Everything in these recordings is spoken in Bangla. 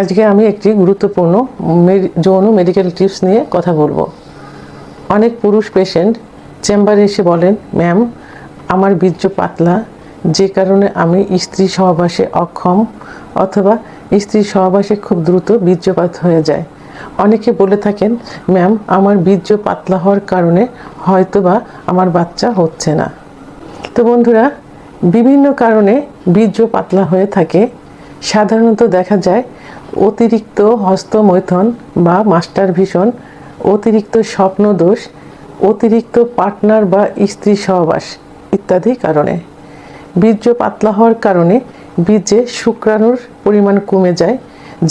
আজকে আমি একটি গুরুত্বপূর্ণ যৌন মেডিকেল টিপস নিয়ে কথা বলব। অনেক পুরুষ পেশেন্ট চেম্বারে এসে বলেন ম্যাম আমার বীর্য পাতলা, যে কারণে আমি স্ত্রী সহবাসে অক্ষম অথবা স্ত্রী সহবাসে খুব দ্রুত বীর্যপাত হয়ে যায়। অনেকে বলে থাকেন ম্যাম আমার বীর্য পাতলা হওয়ার কারণে হয়তোবা আমার বাচ্চা হচ্ছে না। তো বন্ধুরা, বিভিন্ন কারণে বীর্য পাতলা হয়ে থাকে। সাধারণত দেখা যায় অতিরিক্ত হস্তমৈথন বা মাস্টার ভীষণ, অতিরিক্ত স্বপ্নদোষ, অতিরিক্ত পার্টনার বা স্ত্রী সহবাস ইত্যাদি কারণে। বীর্য পাতলা হওয়ার কারণে বীর্যে শুক্রাণুর পরিমাণ কমে যায়,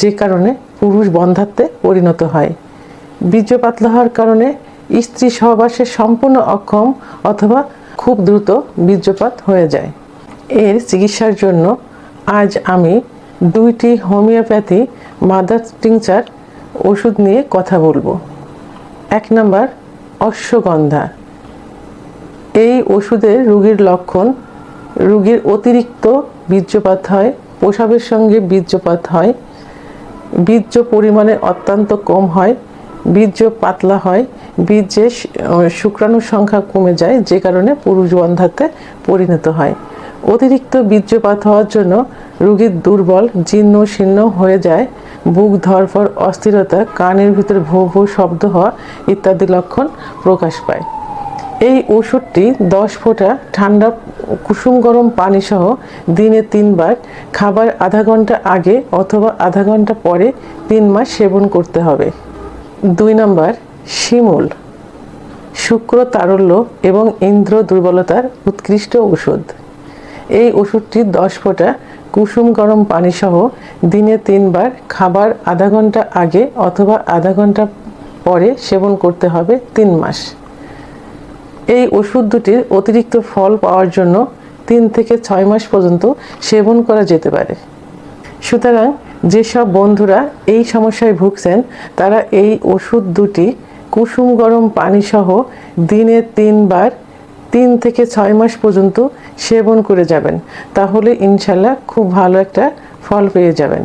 যে কারণে পুরুষ বন্ধাত্বে পরিণত হয়। বীর্য পাতলা হওয়ার কারণে স্ত্রী সহবাসে সম্পূর্ণ অক্ষম অথবা খুব দ্রুত বীর্যপাত হয়ে যায়। এর চিকিৎসার জন্য আজ আমি দুইটি হোমিওপ্যাথি, মাদার টিংচার ওষুধ নিয়ে কথা বলব। এক নম্বর, অশ্বগন্ধা। এই ওষুধের রোগীর লক্ষণ, রোগীর অতিরিক্ত বীর্যপাত হয়, প্রসাবের সঙ্গে বীর্যপাত হয়, বীর্য পরিমাণে অত্যন্ত কম হয়, বীর্য পাতলা হয়, বীর্যে শু- শুক্রাণুর সংখ্যা কমে যায়, যে কারণে পুরুষ বন্ধাতে পরিণত হয়। অতিরিক্ত বীর্যপাত হওয়ার জন্য রুগীর দুর্বল জীর্ণ শীর্ণ হয়ে যায়, বুক ধরফর অস্থিরতা, কানের ভিতর ভো ভো শব্দ হওয়া ইত্যাদি লক্ষণ প্রকাশ পায়। এই ওষুধটি দশ ফোঁটা ঠান্ডা কুসুম গরম পানি সহ দিনে তিনবার, খাবার আধা ঘণ্টা আগে অথবা আধা ঘণ্টা পরে তিন মাস সেবন করতে হবে। দুই নম্বর, শিমুল। শুক্র তারল্য এবং ইন্দ্র দুর্বলতার উৎকৃষ্ট ওষুধ এই ওষুধটি দশ ফোঁটা কুসুম গরম পানি সহ দিনে তিনবার, খাবার আধা ঘণ্টা আগে অথবা আধা ঘণ্টা পরে সেবন করতে হবে তিন মাস। এই ওষুধ দুটির অতিরিক্ত ফল পাওয়ার জন্য তিন থেকে ছয় মাস পর্যন্ত সেবন করা যেতে পারে। সুতরাং যেসব বন্ধুরা এই সমস্যায় ভুগছেন, তারা এই ওষুধ দুটি কুসুম গরম পানি সহ দিনে তিনবার তিন থেকে ছয় মাস পর্যন্ত সেবন করে যাবেন। তাহলে ইনশাল্লাহ খুব ভালো একটা ফল পেয়ে যাবেন।